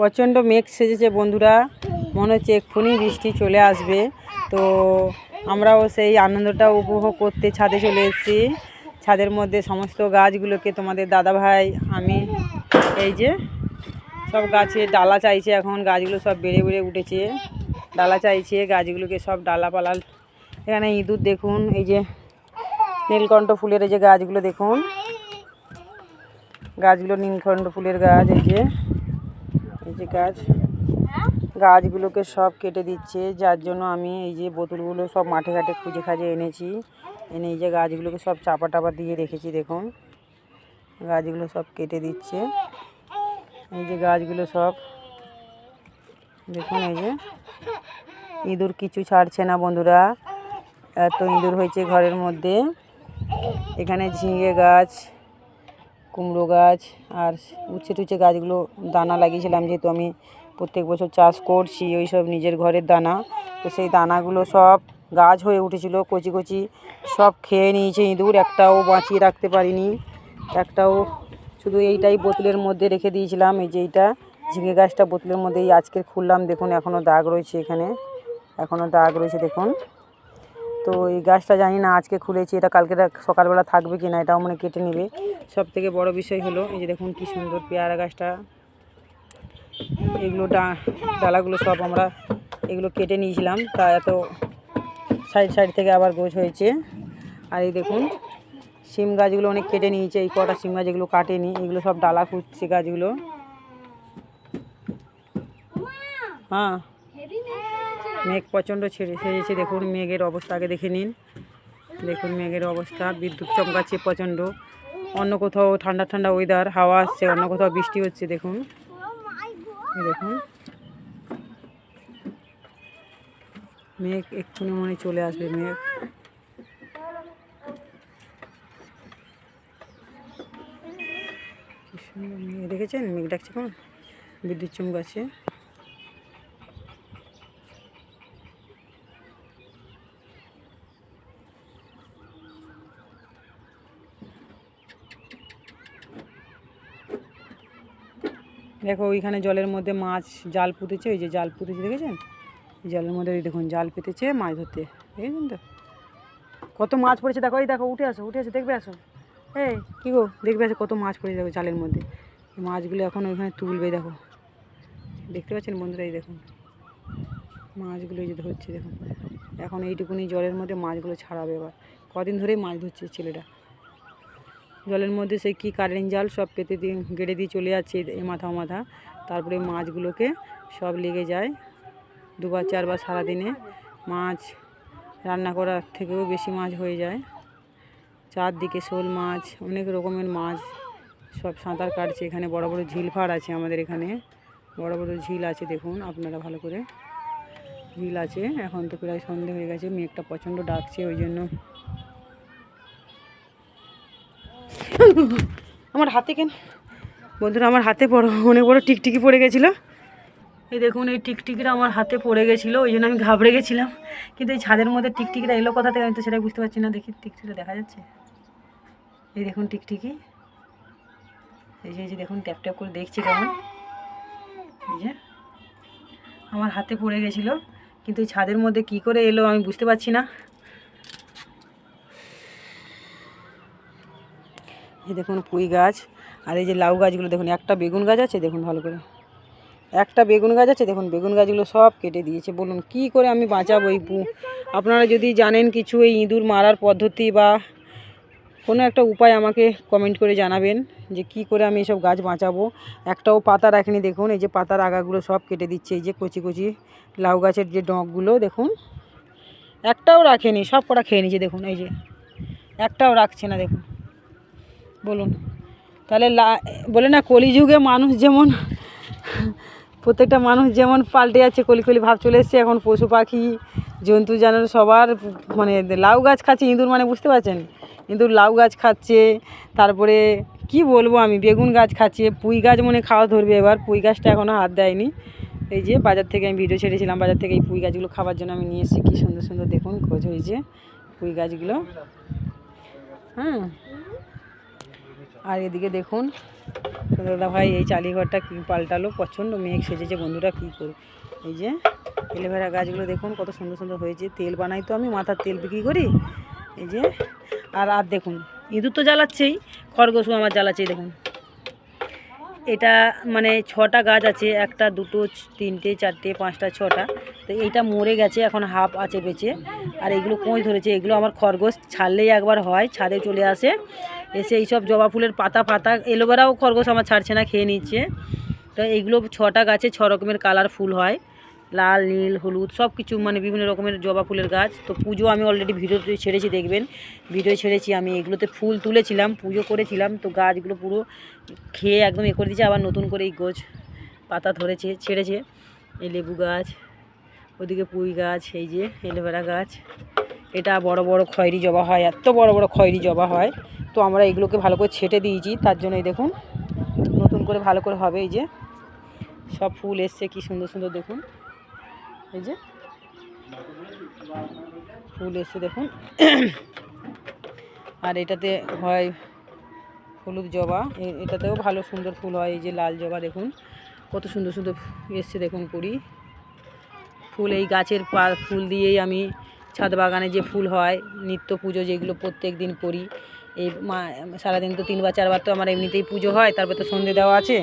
প্রচণ্ড মেঘ সেজেছে বন্ধুরা। মনে হচ্ছে এক্ষুনি বৃষ্টি চলে আসবে। তো আমরাও সেই আনন্দটা উপভোগ করতে ছাদে চলে এসেছি। ছাদের মধ্যে সমস্ত গাছগুলোকে তোমাদের দাদা ভাই, আমি, এই যে সব গাছে ডালা চাইছে এখন, গাছগুলো সব বেড়ে বেড়ে উঠেছে। ডালা চাইছে, গাছগুলোকে সব ডালা পালা। এখানে ইঁদুর দেখুন, এই যে নীলকণ্ঠ ফুলের এই যে গাছগুলো দেখুন। গাছগুলো নীলকণ্ঠ ফুলের গাছ, এই যে। যে গাছ, গাছগুলোকে সব কেটে দিচ্ছে। যার জন্য আমি এই যে বোতলগুলো সব মাঠে ঘাটে খুঁজে খাজে এনেছি। এনে এই যে গাছগুলোকে সব চাপা টাপা দিয়ে রেখেছি, দেখুন। গাছগুলো সব কেটে দিচ্ছে। এই যে গাছগুলো সব, দেখুন এই যে। ইঁদুর কিছু ছাড়ছে না বন্ধুরা। এত ইঁদুর হয়েছে ঘরের মধ্যে। এখানে ঝিঙে গাছ কুমড়ো গাছ আর উচ্ছে টুচ্ছে গাছগুলো দানা লাগিয়েছিলাম, যেহেতু আমি প্রত্যেক বছর চাষ করছি, ওই সব নিজের ঘরের দানা। তো সেই দানাগুলো সব গাছ হয়ে উঠেছিল, কচি কচি সব খেয়ে নিয়েছে ইঁদুর, একটাও বাঁচিয়ে রাখতে পারিনি। একটাও শুধু এইটাই বোতলের মধ্যে রেখে দিয়েছিলাম, এই যে এইটা ঝিঙে গাছটা বোতলের মধ্যেই আজকে খুললাম, দেখুন এখনও দাগ রয়েছে এখানে। এখনও দাগ রয়েছে, দেখুন। তো এই গাছটা জানি না আজকে খুলেছি, এটা কালকে সকালবেলা থাকবে কি না এটাও মানে কেটে নেবে। সব থেকে বড় বিষয় হলো, এই যে দেখুন কি সুন্দর পেয়ারা গাছটা। এগুলো ডালাগুলো সব আমরা এগুলো কেটে নিয়েছিলাম, তা এত সাইড সাইড থেকে আবার গোছ হয়েছে। আর এই দেখুন সিম গাছগুলো অনেক কেটে নিয়েছে, এই কটা সিম গাছ এগুলো কাটেনি, এগুলো সব ডালা খুঁজছে গাছগুলো। হ্যাঁ। মেঘ প্রচণ্ড ছেড়ে সেরেছে দেখুন মেঘের অবস্থা, আগে দেখে নিন। দেখুন মেঘের অবস্থা, বিদ্যুৎ চমকাচ্ছে প্রচণ্ড। অন্য কোথাও ঠান্ডা ঠান্ডা ওয়েদার হাওয়া আসছে, অন্য কোথাও বৃষ্টি হচ্ছে, দেখুন। দেখুন। মেঘ এক্ষুনি মনে চলে আসবে, মেঘ। দেখেছেন? মেঘ ডাকছে কেমন বিদ্যুৎ চমকাচ্ছে। দেখো ওইখানে জলের মধ্যে মাছ জাল পুঁতেছে, ওই যে জাল পুঁতেছে, দেখেছেন? জলের মধ্যে ওই দেখুন জাল পেতেছে মাছ ধরতে, দেখেছেন তো? কত মাছ পড়েছে, দেখো, এই দেখো, উঠে আসো উঠে আসো, দেখবে আসো। এই, কী গো, দেখবে আসো কত মাছ পড়েছে, দেখো জালের মধ্যে। মাছগুলো এখন ওইখানে তুলবে, দেখো। দেখতে পাচ্ছেন বন্ধুরা, এই দেখুন। মাছগুলো যে ধরছে, দেখুন। এখন এইটুকুনি জলের মধ্যে মাছগুলো ছাড়াবে এবার। কদিন ধরেই মাছ ধরছে ছেলেটা জলের মধ্যে সেই কী কারেন্ট জাল সব পেতে দিয়ে গেড়ে দিয়ে চলে যাচ্ছে এ মাথা মাথা। তারপরে মাছগুলোকে সব লেগে যায় দুবার চারবার সারাদিনে। মাছ রান্না করার থেকেও বেশি মাছ হয়ে যায়। চারদিকে শোল মাছ, অনেক রকমের মাছ সব সাঁতার কাটছে। এখানে বড় বড় ঝিল ফাড় আছে আমাদের এখানে। বড় বড় ঝিল আছে দেখুন আপনারা ভালো করে। ঝিল আছে, এখন তো প্রায় সন্ধে হয়ে গেছে। মেঘটা প্রচণ্ড ডাকছে ওই জন্য। আমার হাতে কেন? বন্ধুরা, আমার হাতে বড় অনেক বড় টিকটিকি পড়ে গেছিল। এই দেখুন, এই টিকটিকিটা আমার হাতে পড়ে গেছিল, ওই জন্য আমি ঘাবড়ে গেছিলাম। কিন্তু এই ছাদের মধ্যে টিকটিকিটা এলো কোথা থেকে আমি তো সেটাই বুঝতে পারছি না। দেখি, টিকটিকিটা দেখা যাচ্ছে? এই দেখুন টিকটিকি। এই যে এই যে দেখুন, ট্যাপ ট্যাপ করে দেখছি কেমন? এই যে, আমার হাতে পড়ে গেছিল, কিন্তু এই ছাদের মধ্যে কি করে এলো আমি বুঝতে পারছি না। এই দেখুন পুঁই গাছ, আর এই যে লাউ গাছগুলো, দেখুন একটা বেগুন গাছ আছে, দেখুন ভালো করে। একটা বেগুন গাছ আছে, দেখুন বেগুন গাছগুলো সব কেটে দিয়েছে। বলুন, কি করে আমি বাঁচাবো এই পু? আপনারা যদি জানেন কিছু এই ইঁদুর মারার পদ্ধতি বা কোনো একটা উপায় আমাকে কমেন্ট করে জানাবেন, যে কি করে আমি এসব গাছ বাঁচাবো। একটাও পাতা রাখিনি, দেখুন, এই যে পাতার আগাগুলো সব কেটে দিচ্ছে, এই যে কচি কচি লাউ গাছের যে ডগগুলো, দেখুন। একটাও রাখেনি, সব কটা খেয়ে নিয়েছে, দেখুন, এই যে। একটাও রাখছে না, দেখুন। বলুন। তাহলে বলে না কলিযুগে মানুষ যেমন, প্রত্যেকটা মানুষ যেমন পাল্টে যাচ্ছে, কলি কলি ভাব চলে এসছে, এখন পশু পাখি, জন্তু, জানোয়ার সবার মানে লাউ গাছ খাচ্ছে, ইঁদুর মানে বুঝতে পারছেন? ইঁদুর লাউ গাছ খাচ্ছে, তারপরে কি বলব আমি, বেগুন গাছ খাচ্ছে, পুঁই গাছ মনে খাওয়া ধরবে এবার, পুঁই গাছটা এখনও হাত দেয়নি। এই যে বাজার থেকে আমি ভিডিও ছেড়েছিলাম, বাজার থেকে এই পুঁই গাছগুলো খাবার জন্য আমি নিয়ে এসেছি, কী সুন্দর সুন্দর দেখুন খোঁজ হয়েছে, পুঁই গাছগুলো। হ্যাঁ। আর এদিকে দেখুন, দাদা ভাই এই চালিঘরটা কী পাল্টালো, প্রচণ্ড মেঘ সেজেছে, বন্ধুরা কী করে এই যে এলোভেরা গাছগুলো দেখুন, কত সুন্দর সুন্দর হয়েছে, তেল বানাই তো আমি, মাথার তেল বিক্রি করি, এই যে, আর আর দেখুন, ইঁদুর তো জ্বালাচ্ছেই খরগোশও আমার জ্বালাচ্ছেই, দেখুন। এটা মানে ছটা গাছ আছে, একটা, দুটো, তিনটে, চারটে, পাঁচটা, ছটা, তো এইটা মরে গেছে, এখন হাফ আছে বেঁচে, আর এগুলো কোঁচ ধরেছে, এগুলো আমার খরগোশ ছাড়লেই একবার হয়, ছাদে চলে আসে এসে এইসব জবা ফুলের পাতা পাতা এলোবেরাও খরগোশ আমার ছাড়ছে না, খেয়ে নিচ্ছে। তো এইগুলো ছটা গাছে ছ রকমের কালার ফুল হয়। লাল, নীল, হলুদ সব কিছু মানে বিভিন্ন রকমের জবা ফুলের গাছ। তো পুজো আমি অলরেডি ভিডিওতে ছেড়েছি, দেখবেন। ভিডিও ছেড়েছি, আমি এগুলোতে ফুল তুলেছিলাম, পুজো করেছিলাম। তো গাছগুলো পুরো খেয়ে একদম এ করে দিয়েছে, আবার নতুন করে এই গোছ পাতা ধরেছে, ছেড়েছে। এই লেবু গাছ, ওদিকে পুঁই গাছ, এই যে, এলোভেরা গাছ। এটা বড় বড় খয়েরি জবা হয়, এত বড় বড় খয়েরি জবা হয়। তো আমরা এগুলোকে ভালো করে ছেটে দিয়েছি, তার জন্য এই দেখুন, নতুন করে ভালো করে হবে এই যে। সব ফুল এসছে, কি সুন্দর সুন্দর দেখুন। এই যে, ফুল এসছে দেখুন। আর এটাতে হয় হলুদ জবা এটাতেও ভালো সুন্দর ফুল হয়, এই যে লাল জবা দেখুন। কত সুন্দর সুন্দর এসছে দেখুন কুড়ি ফুল এই গাছের পা- ফুল দিয়েই আমি ছাদ বাগানে যে ফুল হয়, নিত্য পুজো যেগুলো প্রত্যেক দিন করি। এই মা, সারাদিন তো তিনবার চারবার তো আমার এমনিতেই পুজো হয়, তারপর তো সন্ধে দেওয়া আছে।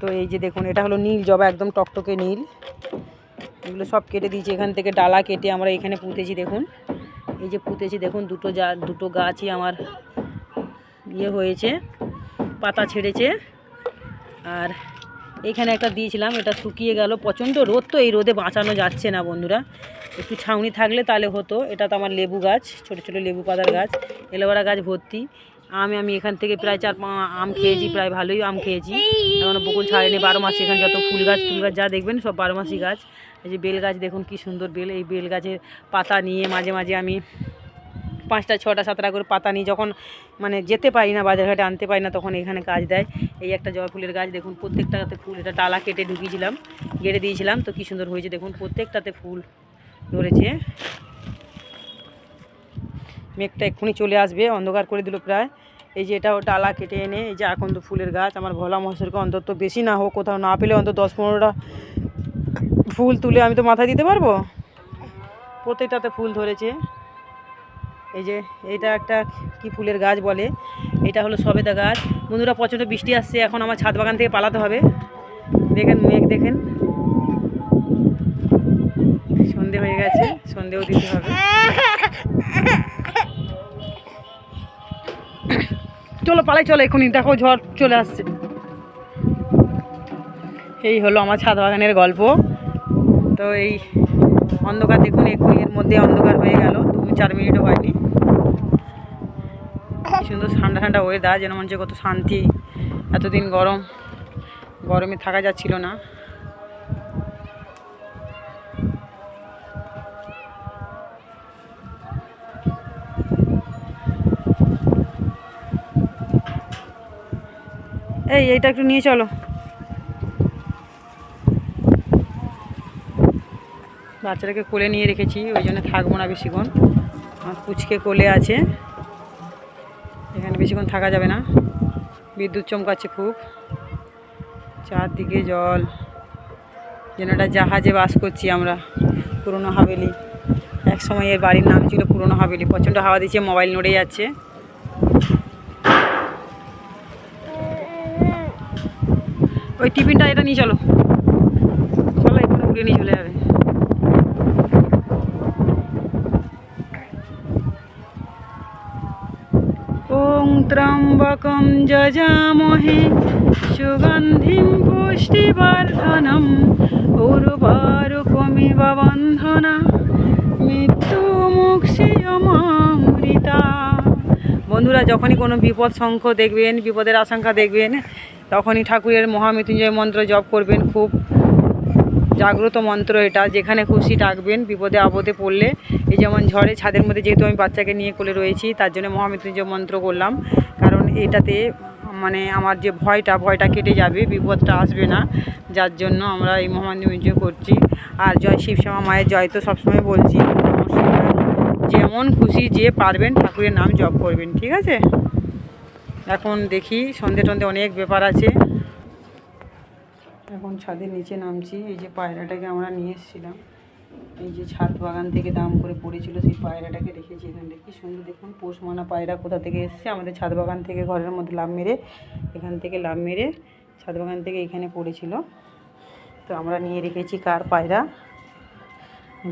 তো এই যে দেখুন, এটা হলো নীল জবা, একদম টকটকে নীল। এগুলো সব কেটে দিয়েছি, এখান থেকে ডালা কেটে আমরা এখানে পুঁতেছি, দেখুন। এই যে পুঁতেছি, দেখুন, দুটো যা, দুটো গাছই আমার ইয়ে হয়েছে, পাতা ছেড়েছে। আর এখানে একটা দিয়েছিলাম, এটা শুকিয়ে গেল। প্রচণ্ড রোদ তো, এই রোদে বাঁচানো যাচ্ছে না বন্ধুরা। একটু ছাউনি থাকলে তাহলে হতো। এটা তো আমার লেবু গাছ, ছোট ছোট লেবু পাতার গাছ এলোবেরা গাছ ভর্তি। আম আমি এখান থেকে প্রায় চার আম খেয়েছি, প্রায় ভালোই আম খেয়েছি। এখনও বকুল ছাড়েনি, বারো মাস এখানে যত ফুল গাছ ফুল গাছ যা দেখবেন সব বারো মাসি গাছ। এই যে বেল গাছ, দেখুন কি সুন্দর বেল। এই বেল গাছের পাতা নিয়ে মাঝে মাঝে আমি পাঁচটা, ছটা, সাতটা করে পাতা নিই যখন মানে যেতে পারি না, বাজারঘাটে আনতে পারি না, তখন এখানে কাজ দেয়। এই একটা জবা ফুলের গাছ দেখুন, প্রত্যেকটাতে ফুল, এটা ডালা কেটে ঢুকিয়েছিলাম, গেড়ে দিয়েছিলাম, তো কী সুন্দর হয়েছে দেখুন, প্রত্যেকটাতে ফুল ধরেছে। মেঘটা এক্ষুনি চলে আসবে, অন্ধকার করে দিল প্রায়। এই যে এটাও ডালা কেটে এনে, এই যে আকন্দ ফুলের গাছ, আমার ভোলা মহেশ্বরকে অন্তত বেশি না হোক, কোথাও না পেলে অন্তত দশ পনেরোটা ফুল তুলে আমি তো মাথায় দিতে পারব? প্রত্যেকটাতে ফুল ধরেছে। এই যে এটা একটা কি ফুলের গাছ বলে, এটা হলো সবেদা গাছ। বন্ধুরা, প্রচণ্ড বৃষ্টি আসছে, এখন আমার ছাদ বাগান থেকে পালাতে হবে। দেখেন, মেঘ দেখেন। সন্ধে হয়ে গেছে, সন্ধেও দিতে হবে। চলো, পালাই চলো এখনই দেখো, ঝড় চলে আসছে। এই হলো আমার ছাদ বাগানের গল্প। তো এই অন্ধকার দেখুন এক্ষুনি এর মধ্যে অন্ধকার হয়ে গেল। দু, চার মিনিটও হয়নি। সুন্দর ঠান্ডা ঠান্ডা ওয়েদার যেন মনে হচ্ছে কত শান্তি। এতদিন গরম, গরমে থাকা যাচ্ছিল না। এই, এইটা একটু নিয়ে চলো। বাচ্চাটাকে কোলে নিয়ে রেখেছি, ওই জন্য থাকব না বেশিক্ষণ। আমার পুচকে কোলে আছে। এখানে বেশিক্ষণ থাকা যাবে না। বিদ্যুৎ চমকাচ্ছে খুব। চারদিকে জল। যেন একটা জাহাজে বাস করছি আমরা, পুরনো হাভেলি। এক সময় এর বাড়ির নাম ছিল পুরনো হাভেলি। প্রচণ্ড হাওয়া দিচ্ছে, মোবাইল নড়ে যাচ্ছে। ওই টিফিনটা এটা নিয়ে চলো। চলো এখানে উড়িয়ে নিয়ে চলে যাবে। ওং ত্রম্বকম যজামহে সুগন্ধিম পুষ্টিবর্ধনম উর্বারুকমিব বন্ধনা মৃত্যু মুক্ষিয়মামৃতা বন্ধুরা, যখনই কোনো বিপদ শঙ্খ দেখবেন, বিপদের আশঙ্কা দেখবেন, তখনই ঠাকুরের মহামৃত্যুঞ্জয় মন্ত্র জপ করবেন। খুব জাগ্রত মন্ত্র এটা, যেখানে খুশি ডাকবেন, বিপদে আপদে পড়লে। এই যেমন ঝড়ে ছাদের মধ্যে যেহেতু আমি বাচ্চাকে নিয়ে কোলে রয়েছি, তার জন্য মহামৃত্যুঞ্জয় মন্ত্র করলাম। কারণ এটাতে মানে আমার যে ভয়টা ভয়টা কেটে যাবে, বিপদটা আসবে না। যার জন্য আমরা এই মহামৃত্যুঞ্জয় করছি। আর জয় শিবশ্যামা মায়ের জয় তো সবসময় বলছি। যেমন খুশি যে পারবেন, ঠাকুরের নাম জপ করবেন, ঠিক আছে? এখন দেখি সন্ধে টন্ধে অনেক ব্যাপার আছে। এখন ছাদের নিচে নামছি, এই যে পায়রাটাকে আমরা নিয়ে এসেছিলাম। এই যে ছাদ বাগান থেকে দাম করে পড়েছিল, সেই পায়রাটাকে রেখেছি এখানে কি সুন্দর, দেখুন পোষ মানা পায়রা কোথা থেকে এসছে? আমাদের ছাদ বাগান থেকে ঘরের মধ্যে লাভ মেরে, এখান থেকে লাভ মেরে ছাদ বাগান থেকে এখানে পড়েছিল। তো আমরা নিয়ে রেখেছি কার পায়রা?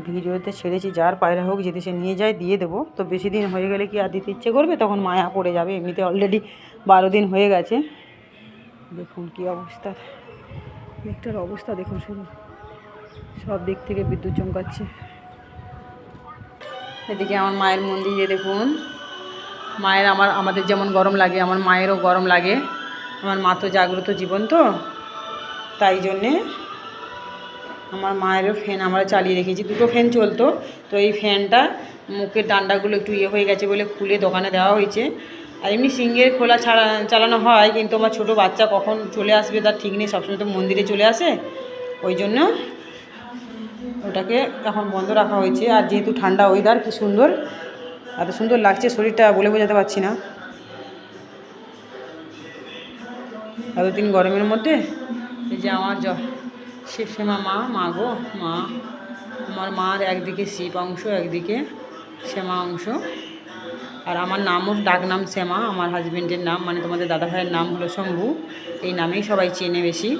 ভিডিওতে ছেড়েছি, যার পায়রা হোক, যদি সে নিয়ে যায়, দিয়ে দেবো। তো বেশি দিন হয়ে গেলে কি আর দিতে ইচ্ছে করবে? তখন মায়া পড়ে যাবে। এমনিতে অলরেডি বারো দিন হয়ে গেছে। দেখুন কি অবস্থা। মেঘটার অবস্থা দেখুন শুধু সব দিক থেকে বিদ্যুৎ চমকাচ্ছে। এদিকে আমার মায়ের মন্দিরে দেখুন। মায়ের আমার, আমাদের যেমন গরম লাগে, আমার মায়েরও গরম লাগে। আমার মা তো জাগ্রত জীবন তো। তাই জন্যে আমার মায়েরও ফ্যান আমরা চালিয়ে রেখেছি। দুটো ফ্যান চলতো। তো এই ফ্যানটা মুখের ডান্ডাগুলো একটু ইয়ে হয়ে গেছে বলে খুলে দোকানে দেওয়া হয়েছে। আর এমনি সিঙ্গের খোলা ছাড়া চালানো হয়, কিন্তু আমার ছোটো বাচ্চা কখন চলে আসবে তার ঠিক নেই, সবসময় তো মন্দিরে চলে আসে। ওই জন্য ওটাকে এখন বন্ধ রাখা হয়েছে। আর যেহেতু ঠান্ডা ওয়েদার কি সুন্দর। এত সুন্দর লাগছে, শরীরটা বলে বোঝাতে পারছি না। এতদিন গরমের মধ্যে, এই যে আমার জ, শিবসেমা মা মা গো, মা। আমার মার একদিকে শিব অংশ, একদিকে শ্যামা অংশ। আর আমার নামও, ডাক নাম শ্যামা, আমার হাজবেন্ডের নাম মানে তোমাদের দাদা ভাইয়ের নাম হলো শম্ভু। এই নামেই সবাই চেনে বেশি।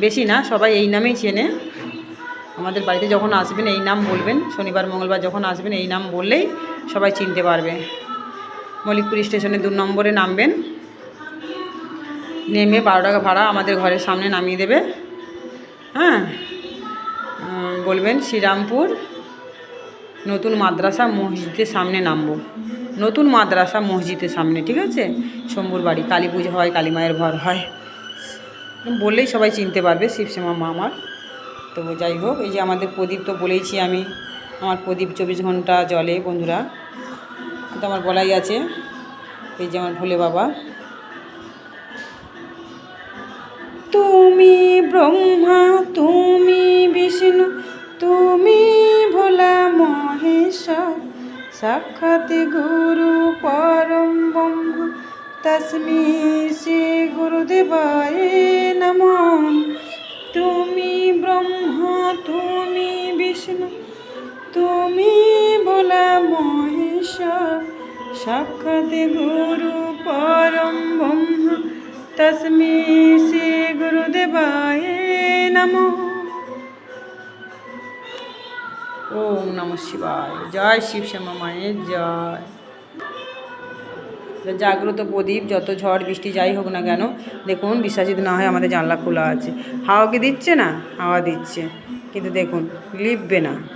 বেশি না, সবাই এই নামেই চেনে। আমাদের বাড়িতে যখন আসবেন, এই নাম বলবেন। শনিবার, মঙ্গলবার যখন আসবেন, এই নাম বললেই সবাই চিনতে পারবে। মল্লিকপুর স্টেশনে দু নম্বরে নামবেন। নেমে বারো টাকা ভাড়া আমাদের ঘরের সামনে নামিয়ে দেবে। হ্যাঁ? বলবেন শ্রীরামপুর নতুন মাদ্রাসা মসজিদের সামনে নামবো। নতুন মাদ্রাসা মসজিদের সামনে, ঠিক আছে? শম্ভুর বাড়ি, কালী পুজো হয়, কালী মায়ের ঘর হয়। বললেই সবাই চিনতে পারবে শিবশ্যামা মা আমার। তো যাই হোক, এই যে আমাদের প্রদীপ তো বলেইছি আমি, আমার প্রদীপ চব্বিশ ঘণ্টা জলে বন্ধুরা। তো আমার বলাই আছে, এই যে আমার ভোলে বাবা। তুমি ব্রহ্মা, তুমি বিষ্ণু, তুমি ভোলা সাক্ষাৎ গুরু পরম ব্রহ্ম তস্মি শ্রী গুরুদেবায় নম। তুমি ব্রহ্মা, তুমি বিষ্ণু, তুমি ভোলা মহেশ্বর। সাক্ষাৎ গুরু পরম ব্রহ্ম তস্মি শ্রী গুরুদেবায় নমঃ। ওম নম শিবায়। জয় শিব শ্যামা মায়ের জয়। জাগ্রত প্রদীপ, যত ঝড় বৃষ্টি যাই হোক না কেন, দেখুন বিশ্বাসিত না হয় আমাদের জানলা খোলা আছে। হাওয়া কি দিচ্ছে না? হাওয়া দিচ্ছে। কিন্তু দেখুন, লিপবে না।